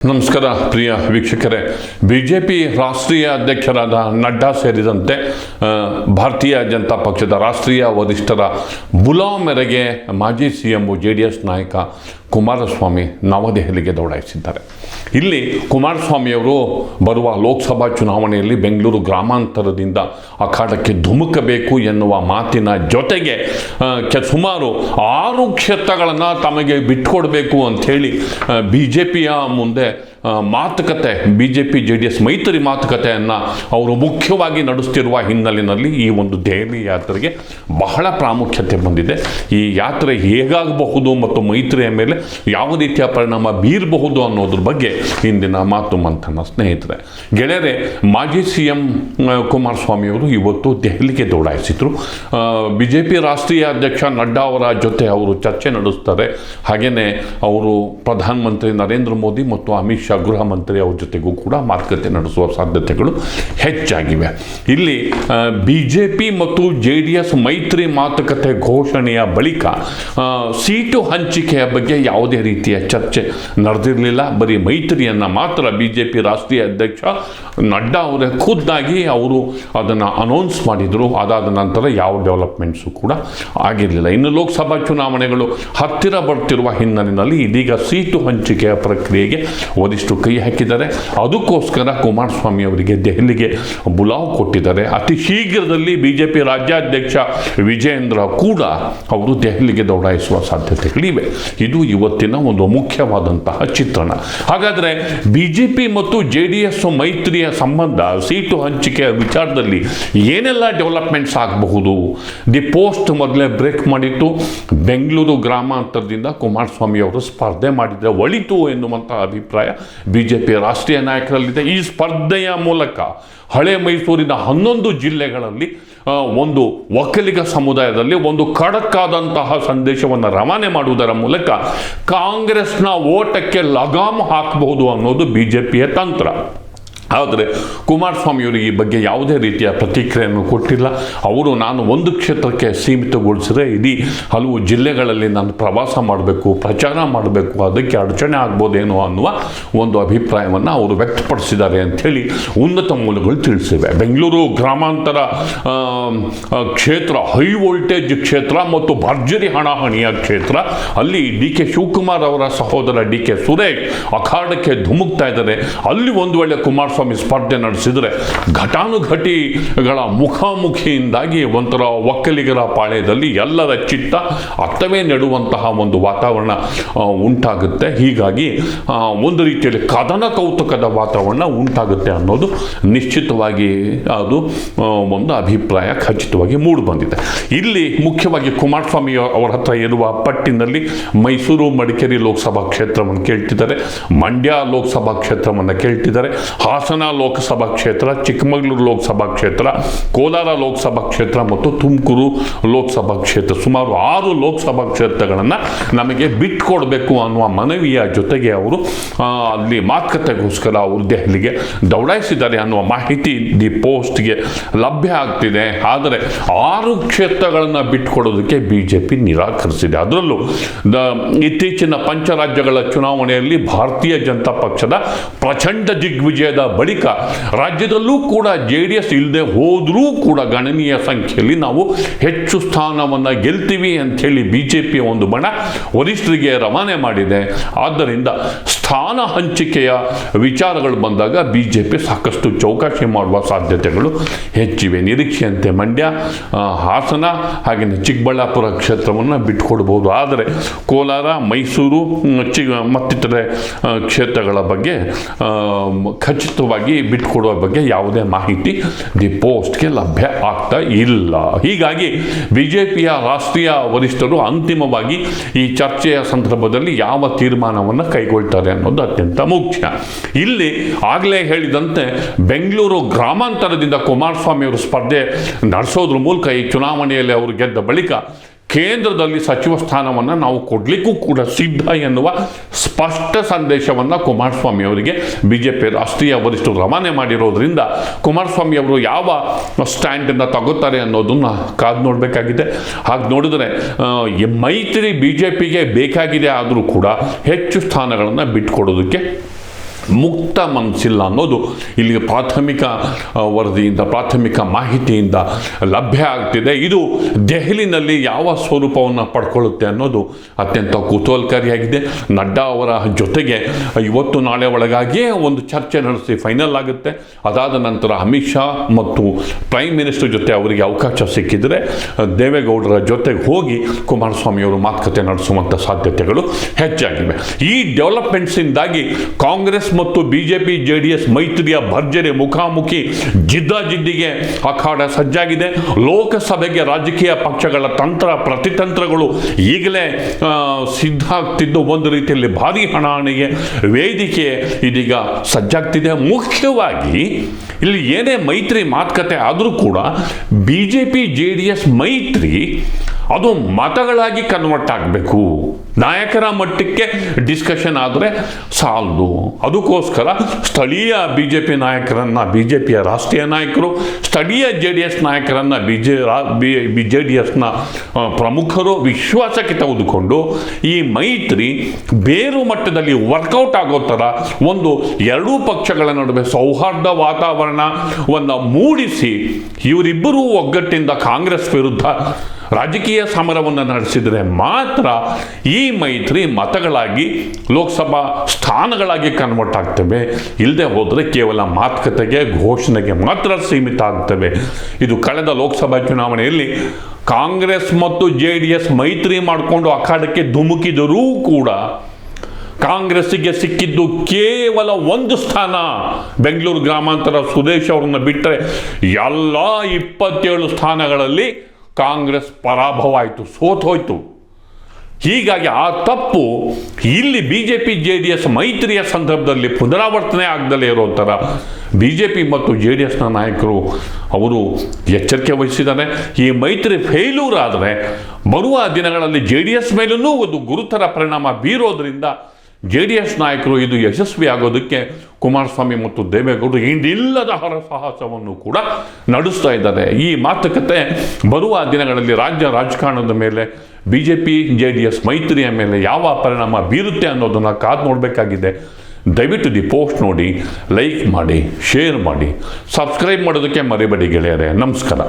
ನಮಸ್ಕಾರ, ಪ್ರಿಯ ವೀಕ್ಷಕರೇ. B J P ರಾಷ್ಟ್ರೀಯ ಅಧ್ಯಕ್ಷರಾದ ನಡ್ಡಾ ಸೇರಿದಂತೆ ಭಾರತೀಯ ಜನತಾ ಪಕ್ಷದ ರಾಷ್ಟ್ರೀಯ ವರಿಷ್ಠರ ಬುಲಾವ್ ಮೇರೆಗೆ ಮಾಜಿ C M J D S ನಾಯಕ ಕುಮಾರಸ್ವಾಮಿ ನವದೆಹಲಿಗೆ ದೌಡಾಯಿಸಿದ್ದಾರೆ. ಇಲ್ಲಿ ಕುಮಾರಸ್ವಾಮಿಯವರು ಬರುವ ಲೋಕಸಭಾ ಚುನಾವಣೆಯಲ್ಲಿ ಬೆಂಗಳೂರು ಗ್ರಾಮಾಂತರದಿಂದ ಅಖಾಡಕ್ಕೆ ಧುಮುಕಬೇಕು ಎನ್ನುವ ಮಾತಿನ ಜೊತೆಗೆ ಕೆ, ಸುಮಾರು ಆರು ಕ್ಷೇತ್ರಗಳನ್ನು ತಮಗೆ ಬಿಟ್ಟುಕೊಡಬೇಕು ಅಂಥೇಳಿ ಬಿ ಜೆ ಪಿಯ ಮುಂದೆ ಮಾತುಕತೆ B J P J D S ಮೈತ್ರಿ ಮಾತುಕತೆಯನ್ನು ಅವರು ಮುಖ್ಯವಾಗಿ ನಡೆಸ್ತಿರುವ ಹಿನ್ನೆಲೆಯಲ್ಲಿ ಈ ಒಂದು ದೆಹಲಿ ಯಾತ್ರೆಗೆ ಬಹಳ ಪ್ರಾಮುಖ್ಯತೆ ಬಂದಿದೆ. ಈ ಯಾತ್ರೆ ಹೇಗಾಗಬಹುದು ಮತ್ತು ಮೈತ್ರಿಯ ಮೇಲೆ ಯಾವ ರೀತಿಯ ಪರಿಣಾಮ ಬೀರಬಹುದು ಅನ್ನೋದ್ರ ಬಗ್ಗೆ ಇಂದಿನ ಮಾತು ಮಂಥನ ಸ್ನೇಹಿತರೆ. ಗೆಳೆಯರೆ, ಮಾಜಿ ಸಿ ಎಂ ಕುಮಾರಸ್ವಾಮಿಯವರು ಇವತ್ತು ದೆಹಲಿಗೆ ದೌಡಾಯಿಸಿದರು. ಬಿ ಜೆ ಪಿ ರಾಷ್ಟ್ರೀಯ ಅಧ್ಯಕ್ಷ ನಡ್ಡಾ ಅವರ ಜೊತೆ ಅವರು ಚರ್ಚೆ ನಡೆಸ್ತಾರೆ. ಹಾಗೆಯೇ ಅವರು ಪ್ರಧಾನಮಂತ್ರಿ ನರೇಂದ್ರ ಮೋದಿ ಮತ್ತು ಅಮಿತ್ ಗೃಹ ಮಂತ್ರಿ ಅವ್ರ ಜೊತೆಗೂ ಕೂಡ ಮಾತುಕತೆ ನಡೆಸುವ ಸಾಧ್ಯತೆಗಳು ಹೆಚ್ಚಾಗಿವೆ. ಇಲ್ಲಿ ಬಿ ಜೆ ಪಿ ಮತ್ತು ಜೆ ಡಿ ಎಸ್ ಮೈತ್ರಿ ಮಾತುಕತೆ ಘೋಷಣೆಯ ಬಳಿಕ ಸೀಟು ಹಂಚಿಕೆಯ ಬಗ್ಗೆ ಯಾವುದೇ ರೀತಿಯ ಚರ್ಚೆ ನಡೆದಿರಲಿಲ್ಲ. ಬರೀ ಮೈತ್ರಿಯನ್ನು ಮಾತ್ರ ಬಿ ಜೆ ಪಿ ರಾಷ್ಟ್ರೀಯ ಅಧ್ಯಕ್ಷ ನಡ್ಡಾ ಅವರೇ ಖುದ್ದಾಗಿ ಅವರು ಅದನ್ನು ಅನೌನ್ಸ್ ಮಾಡಿದರು. ಅದಾದ ನಂತರ ಯಾವ ಡೆವಲಪ್ಮೆಂಟ್ಸು ಕೂಡ ಆಗಿರಲಿಲ್ಲ. ಇನ್ನು ಲೋಕಸಭಾ ಚುನಾವಣೆಗಳು ಹತ್ತಿರ ಬರ್ತಿರುವ ಹಿನ್ನೆಲೆಯಲ್ಲಿ ಇದೀಗ ಸೀಟು ಹಂಚಿಕೆಯ ಪ್ರಕ್ರಿಯೆಗೆ ವರಿಷ್ಠರು ಕೈ ಹಾಕಿದ್ದಾರೆ. ಅದಕ್ಕೋಸ್ಕರ ಕುಮಾರಸ್ವಾಮಿ ಅವರಿಗೆ ದೆಹಲಿಗೆ ಬುಲಾವ್ ಕೊಟ್ಟಿದ್ದಾರೆ. ಅತಿ ಶೀಘ್ರದಲ್ಲಿ ಬಿ ಜೆ ಪಿ ರಾಜ್ಯಾಧ್ಯಕ್ಷ ವಿಜಯೇಂದ್ರ ಕೂಡ ಅವರು ದೆಹಲಿಗೆ ದೌಡಾಯಿಸುವ ಸಾಧ್ಯತೆಗಳಿವೆ. ಇದು ಇವತ್ತಿನ ಒಂದು ಮುಖ್ಯವಾದಂತಹ ಚಿತ್ರಣ. ಹಾಗಾದರೆ ಬಿ ಜೆ ಪಿ ಮತ್ತು ಜೆ ಡಿ ಎಸ್ ಮೈತ್ರಿಯ ಸಂಬಂಧ ಸೀಟು ಹಂಚಿಕೆಯ ವಿಚಾರದಲ್ಲಿ ಏನೆಲ್ಲ ಡೆವಲಪ್ಮೆಂಟ್ಸ್ ಆಗಬಹುದು? ದಿ ಪೋಸ್ಟ್ ಮೊದಲೇ ಬ್ರೇಕ್ ಮಾಡಿತ್ತು. ಬೆಂಗಳೂರು ಗ್ರಾಮಾಂತರದಿಂದ ಕುಮಾರಸ್ವಾಮಿ ಅವರು ಸ್ಪರ್ಧೆ ಮಾಡಿದರೆ ಒಳಿತು ಎನ್ನುವಂತಹ ಅಭಿಪ್ರಾಯ ಬಿ ಜೆ ಪಿ ರಾಷ್ಟ್ರೀಯ ನಾಯಕರಲ್ಲಿದೆ. ಈ ಸ್ಪರ್ಧೆಯ ಮೂಲಕ ಹಳೆ ಮೈಸೂರಿನ ಹನ್ನೊಂದು ಜಿಲ್ಲೆಗಳಲ್ಲಿ ಒಂದು ಒಕ್ಕಲಿಗ ಸಮುದಾಯದಲ್ಲಿ ಒಂದು ಖಡಕ್ಕಾದಂತಹ ಸಂದೇಶವನ್ನು ರವಾನೆ ಮಾಡುವುದರ ಮೂಲಕ ಕಾಂಗ್ರೆಸ್ನ ಓಟಕ್ಕೆ ಲಗಾಮ್ ಹಾಕಬಹುದು ಅನ್ನೋದು ಬಿ ಜೆ ಪಿಯ ತಂತ್ರ. ಆದರೆ ಕುಮಾರಸ್ವಾಮಿಯವರು ಈ ಬಗ್ಗೆ ಯಾವುದೇ ರೀತಿಯ ಪ್ರತಿಕ್ರಿಯೆಯನ್ನು ಕೊಟ್ಟಿಲ್ಲ. ಅವರು ನಾನು ಒಂದು ಕ್ಷೇತ್ರಕ್ಕೆ ಸೀಮಿತಗೊಳಿಸಿದ್ರೆ ಇಡೀ ಹಲವು ಜಿಲ್ಲೆಗಳಲ್ಲಿ ನಾನು ಪ್ರವಾಸ ಮಾಡಬೇಕು, ಪ್ರಚಾರ ಮಾಡಬೇಕು, ಅದಕ್ಕೆ ಅಡಚಣೆ ಆಗ್ಬೋದೇನೋ ಅನ್ನುವ ಒಂದು ಅಭಿಪ್ರಾಯವನ್ನು ಅವರು ವ್ಯಕ್ತಪಡಿಸಿದ್ದಾರೆ ಅಂಥೇಳಿ ಉನ್ನತ ಮೂಲಗಳು ತಿಳಿಸಿವೆ. ಬೆಂಗಳೂರು ಗ್ರಾಮಾಂತರ ಕ್ಷೇತ್ರ ಹೈ ವೋಲ್ಟೇಜ್ ಕ್ಷೇತ್ರ ಮತ್ತು ಭರ್ಜರಿ ಹಣಾಹಣಿಯ ಕ್ಷೇತ್ರ. ಅಲ್ಲಿ ಡಿ ಕೆ ಶಿವಕುಮಾರ್ ಅವರ ಸಹೋದರ ಡಿ ಕೆ ಸುರೇಶ್ ಅಖಾಡಕ್ಕೆ ಧುಮುಕ್ತಾ ಇದ್ದಾರೆ. ಅಲ್ಲಿ ಒಂದು ವೇಳೆ ಕುಮಾರಸ್ವಾಮಿ ಸ್ಪರ್ಧೆ ನಡೆಸಿದರೆ ಘಟಾನುಘಟಿಗಳ ಮುಖಾಮುಖಿಯಿಂದಾಗಿ ಒಂಥರ ಒಕ್ಕಲಿಗರ ಪಾಳ್ಯದಲ್ಲಿ ಎಲ್ಲರ ಚಿತ್ತ ಅರ್ಥವೇ ನೆಡುವಂತಹ ಒಂದು ವಾತಾವರಣ ಉಂಟಾಗುತ್ತೆ. ಹೀಗಾಗಿ ಒಂದು ರೀತಿಯಲ್ಲಿ ಕದನ ಕೌತುಕದ ವಾತಾವರಣ ಉಂಟಾಗುತ್ತೆ ಅನ್ನೋದು ನಿಶ್ಚಿತವಾಗಿ ಅದು ಒಂದು ಅಭಿಪ್ರಾಯ ಖಚಿತವಾಗಿ ಮೂಡಿಬಂದಿದೆ ಇಲ್ಲಿ ಮುಖ್ಯವಾಗಿ ಕುಮಾರಸ್ವಾಮಿ ಅವರ ಹತ್ರ ಇರುವ ಪಟ್ಟಿನಲ್ಲಿ ಮೈಸೂರು ಮಡಿಕೇರಿ ಲೋಕಸಭಾ ಕ್ಷೇತ್ರವನ್ನು ಕೇಳ್ತಿದ್ದಾರೆ, ಮಂಡ್ಯ ಲೋಕಸಭಾ ಕ್ಷೇತ್ರವನ್ನು ಕೇಳ್ತಿದ್ದಾರೆ, ಹಾಸನ ಲೋಕಸಭಾ ಕ್ಷೇತ್ರ, ಚಿಕ್ಕಮಗಳೂರು ಲೋಕಸಭಾ ಕ್ಷೇತ್ರ, ಕೋಲಾರ ಲೋಕಸಭಾ ಕ್ಷೇತ್ರ ಮತ್ತು ತುಮಕೂರು ಲೋಕಸಭಾ ಕ್ಷೇತ್ರ. ಸುಮಾರು ಆರು ಲೋಕಸಭಾ ಕ್ಷೇತ್ರಗಳನ್ನು ನಮಗೆ ಬಿಟ್ಟುಕೊಡಬೇಕು ಅನ್ನುವ ಮನವಿಯ ಜೊತೆಗೆ ಅವರು ಅಲ್ಲಿ ಮಾತುಕತೆಗೋಸ್ಕರ ಅವರು ದೆಹಲಿಗೆ ದೌಡಾಯಿಸಿದ್ದಾರೆ ಅನ್ನುವ ಮಾಹಿತಿ ದಿ ಪೋಸ್ಟ್ಗೆ ಲಭ್ಯ ಆಗ್ತಿದೆ. ಆದರೆ ಆರು ಕ್ಷೇತ್ರಗಳನ್ನು ಬಿಟ್ಕೊಡೋದಕ್ಕೆ ಬಿ ಜೆ ಪಿ ನಿರಾಕರಿಸಿದೆ. ಅದರಲ್ಲೂ, ದ, ಇತ್ತೀಚಿನ ಪಂಚರಾಜ್ಯಗಳ ಚುನಾವಣೆಯಲ್ಲಿ ಭಾರತೀಯ ಜನತಾ ಪಕ್ಷದ ಪ್ರಚಂಡ ದಿಗ್ವಿಜಯದ ಬಳಿಕ ರಾಜ್ಯದಲ್ಲೂ ಕೂಡ ಜೆ ಡಿ ಎಸ್ ಇಲ್ಲದೆ ಹೋದರೂ ಕೂಡ ಗಣನೀಯ ಸಂಖ್ಯೆಯಲ್ಲಿ ನಾವು ಹೆಚ್ಚು ಸ್ಥಾನವನ್ನು ಗೆಲ್ತೀವಿ ಅಂಥೇಳಿ ಬಿ ಜೆ ಪಿಯ ಒಂದು ಬಣ ವರಿಷ್ಠರಿಗೆ ರವಾನೆ ಮಾಡಿದೆ. ಆದ್ದರಿಂದ ಸ್ಥಾನ ಹಂಚಿಕೆಯ ವಿಚಾರಗಳು ಬಂದಾಗ ಬಿ ಜೆ ಪಿ ಸಾಕಷ್ಟು ಚೌಕಾಶಿ ಮಾಡುವ ಸಾಧ್ಯತೆಗಳು ಹೆಚ್ಚಿವೆ. ನಿರೀಕ್ಷೆಯಂತೆ ಮಂಡ್ಯ ಹಾಸನ ಹಾಗೆಯೇ ಚಿಕ್ಕಬಳ್ಳಾಪುರ ಕ್ಷೇತ್ರವನ್ನು ಬಿಟ್ಕೊಡ್ಬೋದು ಆದರೆ ಕೋಲಾರ ಮೈಸೂರು ಚಿ ಮತ್ತಿತರೆ ಕ್ಷೇತ್ರಗಳ ಬಗ್ಗೆ ಆ, ಖಚಿತವಾಗಿ ಬಿಟ್ಕೊಡುವ ಬಗ್ಗೆ ಯಾವುದೇ ಮಾಹಿತಿ ದಿ ಪೋಸ್ಟ್ಗೆ ಲಭ್ಯ ಆಗ್ತಾ ಇಲ್ಲ. ಹೀಗಾಗಿ ಬಿಜೆಪಿಯ ರಾಷ್ಟ್ರೀಯ ವರಿಷ್ಠರು ಅಂತಿಮವಾಗಿ ಈ ಚರ್ಚೆಯ ಸಂದರ್ಭದಲ್ಲಿ ಯಾವ ತೀರ್ಮಾನವನ್ನು ಕೈಗೊಳ್ತಾರೆ ಅನ್ನೋದು ಅತ್ಯಂತ ಮುಖ್ಯ. ಇಲ್ಲಿ ಆಗಲೇ ಹೇಳಿದಂತೆ ಬೆಂಗಳೂರು ಗ್ರಾಮಾಂತರದಿಂದ ಕುಮಾರಸ್ವಾಮಿ ಅವರು ಸ್ಪರ್ಧೆ ನಡೆಸೋದ್ರ ಮೂಲಕ ಈ ಚುನಾವಣೆಯಲ್ಲಿ ಅವರು ಗೆದ್ದ ಬಳಿಕ ಕೇಂದ್ರದಲ್ಲಿ ಸಚಿವ ಸ್ಥಾನವನ್ನು ನಾವು ಕೊಡಲಿಕ್ಕೂ ಕೂಡ ಸಿದ್ಧ ಎನ್ನುವ ಸ್ಪಷ್ಟ ಸಂದೇಶವನ್ನು ಕುಮಾರಸ್ವಾಮಿ ಅವರಿಗೆ ಬಿ ಜೆ ಪಿ ರಾಷ್ಟ್ರೀಯ ವರಿಷ್ಠರು ರವಾನೆ ಮಾಡಿರೋದ್ರಿಂದ ಕುಮಾರಸ್ವಾಮಿ ಅವರು ಯಾವ ಸ್ಟ್ಯಾಂಡನ್ನು ತಗೋತಾರೆ ಅನ್ನೋದನ್ನು ಕಾದು ನೋಡಬೇಕಾಗಿದೆ. ಹಾಗೆ ನೋಡಿದರೆ ಮೈತ್ರಿ ಬಿ ಜೆ ಪಿಗೆ ಬೇಕಾಗಿದೆ ಆದರೂ ಕೂಡ ಹೆಚ್ಚು ಸ್ಥಾನಗಳನ್ನು ಬಿಟ್ಕೊಡೋದಕ್ಕೆ ಮುಕ್ತ ಮನಸ್ಸಿಲ್ಲ ಅನ್ನೋದು ಇಲ್ಲಿಗೆ ಪ್ರಾಥಮಿಕ ವರದಿಯಿಂದ, ಪ್ರಾಥಮಿಕ ಮಾಹಿತಿಯಿಂದ ಲಭ್ಯ ಆಗ್ತಿದೆ. ಇದು ದೆಹಲಿನಲ್ಲಿ ಯಾವ ಸ್ವರೂಪವನ್ನು ಪಡ್ಕೊಳ್ಳುತ್ತೆ ಅನ್ನೋದು ಅತ್ಯಂತ ಕುತೂಹಲಕಾರಿಯಾಗಿದೆ. ನಡ್ಡಾ ಅವರ ಜೊತೆಗೆ ಇವತ್ತು ನಾಳೆ ಒಳಗಾಗಿಯೇ ಒಂದು ಚರ್ಚೆ ನಡೆಸಿ ಫೈನಲ್ ಆಗುತ್ತೆ. ಅದಾದ ನಂತರ ಅಮಿತ್ ಶಾ ಮತ್ತು ಪ್ರೈಮ್ ಮಿನಿಸ್ಟರ್ ಜೊತೆ ಅವರಿಗೆ ಅವಕಾಶ ಸಿಕ್ಕಿದರೆ ದೇವೇಗೌಡರ ಜೊತೆಗೆ ಹೋಗಿ ಕುಮಾರಸ್ವಾಮಿ ಅವರು ಮಾತುಕತೆ ನಡೆಸುವಂಥ ಸಾಧ್ಯತೆಗಳು ಹೆಚ್ಚಾಗಿವೆ. ಈ ಡೆವಲಪ್ಮೆಂಟ್ಸಿಂದಾಗಿ ಕಾಂಗ್ರೆಸ್ ಮತ್ತು ಬಿಜೆಪಿ ಎಸ್ ಮೈತ್ರಿಯ ಭರ್ಜರಿ ಮುಖಾಮುಖಿ ಜಿದ್ದಾಜಿದ್ದಿಗೆ ಅಖಾಡ ಸಜ್ಜಾಗಿದೆ. ಲೋಕಸಭೆಗೆ ರಾಜಕೀಯ ಪಕ್ಷಗಳ ತಂತ್ರ ಪ್ರತಿತಂತ್ರಗಳು ಈಗಲೇ ಸಿದ್ಧ ಆಗ್ತಿದ್ದು ಒಂದು ರೀತಿಯಲ್ಲಿ ಭಾರಿ ಹಣಾಹಣಿಗೆ ವೇದಿಕೆ ಇದೀಗ ಸಜ್ಜಾಗ್ತಿದೆ. ಮುಖ್ಯವಾಗಿ ಇಲ್ಲಿ ಏನೇ ಮೈತ್ರಿ ಮಾತುಕತೆ ಆದರೂ ಕೂಡ B J P J D S ಮೈತ್ರಿ ಅದು ಮತಗಳಾಗಿ ಕನ್ವರ್ಟ್ ಆಗಬೇಕು. ನಾಯಕರ ಮಟ್ಟಕ್ಕೆ ಡಿಸ್ಕಷನ್ ಆದರೆ ಸಾಲದು. ಅದಕ್ಕೋಸ್ಕರ ಸ್ಥಳೀಯ ಬಿ ಜೆ ಪಿ ನಾಯಕರನ್ನು ಬಿ ಜೆ ಪಿಯ ರಾಷ್ಟ್ರೀಯ ನಾಯಕರು, ಸ್ಥಳೀಯ ಜೆ ಡಿ ಎಸ್ ನಾಯಕರನ್ನು ಬಿ ಜೆ ರಾ, ಬಿ ಜೆ ಡಿ ಎಸ್ನ ಪ್ರಮುಖರು ವಿಶ್ವಾಸಕ್ಕೆ ತೆಗೆದುಕೊಂಡು ಈ ಮೈತ್ರಿ ಬೇರು ಮಟ್ಟದಲ್ಲಿ ವರ್ಕೌಟ್ ಆಗೋ ಥರ ಒಂದು ಎರಡೂ ಪಕ್ಷಗಳ ನಡುವೆ ಸೌಹಾರ್ದ ವಾತಾವರಣವನ್ನು ಮೂಡಿಸಿ ಇವರಿಬ್ಬರೂ ಒಗ್ಗಟ್ಟಿಂದ ಕಾಂಗ್ರೆಸ್ ವಿರುದ್ಧ ರಾಜಕೀಯ ಸಮರವನ್ನು ನಡೆಸಿದರೆ ಮಾತ್ರ ಈ ಮೈತ್ರಿ ಮತಗಳಾಗಿ ಲೋಕಸಭಾ ಸ್ಥಾನಗಳಾಗಿ ಕನ್ವರ್ಟ್ ಆಗ್ತವೆ. ಇಲ್ಲದೆ ಹೋದರೆ ಕೇವಲ ಮಾತುಕತೆಗೆ, ಘೋಷಣೆಗೆ ಮಾತ್ರ ಸೀಮಿತ ಆಗ್ತವೆ. ಇದು ಕಳೆದ ಲೋಕಸಭಾ ಚುನಾವಣೆಯಲ್ಲಿ ಕಾಂಗ್ರೆಸ್ ಮತ್ತು ಜೆ ಡಿ ಎಸ್ ಮೈತ್ರಿ ಮಾಡಿಕೊಂಡು ಅಖಾಡಕ್ಕೆ ಧುಮುಕಿದರೂ ಕೂಡ ಕಾಂಗ್ರೆಸ್ಸಿಗೆ ಸಿಕ್ಕಿದ್ದು ಕೇವಲ ಒಂದು ಸ್ಥಾನ. ಬೆಂಗಳೂರು ಗ್ರಾಮಾಂತರ ಸುರೇಶ್ ಅವರನ್ನು ಬಿಟ್ಟರೆ ಎಲ್ಲ ಇಪ್ಪತ್ತೇಳು ಸ್ಥಾನಗಳಲ್ಲಿ ಕಾಂಗ್ರೆಸ್ ಪರಾಭವ ಆಯಿತು ಸೋತೋಯ್ತು ಹೀಗಾಗಿ ಆ ತಪ್ಪು ಇಲ್ಲಿ B J P J D S ಮೈತ್ರಿಯ ಸಂದರ್ಭದಲ್ಲಿ ಪುನರಾವರ್ತನೆ ಆಗದಲ್ಲೇ ಇರೋ ಥರ ಬಿ ಜೆ ಪಿ ಮತ್ತು ಜೆ ಡಿ ಎಸ್ನ ನಾಯಕರು ಅವರು ಎಚ್ಚರಿಕೆ ವಹಿಸಿದ್ದಾರೆ. ಈ ಮೈತ್ರಿ ಫೇಲ್ಯೂರ್ ಆದರೆ ಬರುವ ದಿನಗಳಲ್ಲಿ ಜೆ ಡಿ ಎಸ್ ಮೇಲೂ ಒಂದು ಗುರುತರ ಪರಿಣಾಮ ಬೀರೋದ್ರಿಂದ ಜೆ ಡಿ ಎಸ್ ನಾಯಕರು ಇದು ಯಶಸ್ವಿ ಆಗೋದಕ್ಕೆ ಕುಮಾರಸ್ವಾಮಿ ಮತ್ತು ದೇವೇಗೌಡರು ಹಿಂದಿಲ್ಲದ ಹರಸಾಹಸವನ್ನು ಕೂಡ ನಡೆಸ್ತಾ ಇದ್ದಾರೆ. ಈ ಮಾತುಕತೆ ಬರುವ ದಿನಗಳಲ್ಲಿ ರಾಜ್ಯ ರಾಜಕಾರಣದ ಮೇಲೆ, B J P, J D S ಮೈತ್ರಿಯ ಮೇಲೆ ಯಾವ ಪರಿಣಾಮ ಬೀರುತ್ತೆ ಅನ್ನೋದನ್ನು ಕಾದು ನೋಡಬೇಕಾಗಿದೆ. ದಯವಿಟ್ಟು ದಿ ಪೋಸ್ಟ್ ನೋಡಿ, ಲೈಕ್ ಮಾಡಿ, ಶೇರ್ ಮಾಡಿ, ಸಬ್ಸ್ಕ್ರೈಬ್ ಮಾಡೋದಕ್ಕೆ ಮರಿಬೇಡಿ ಗೆಳೆಯರೆ. ನಮಸ್ಕಾರ.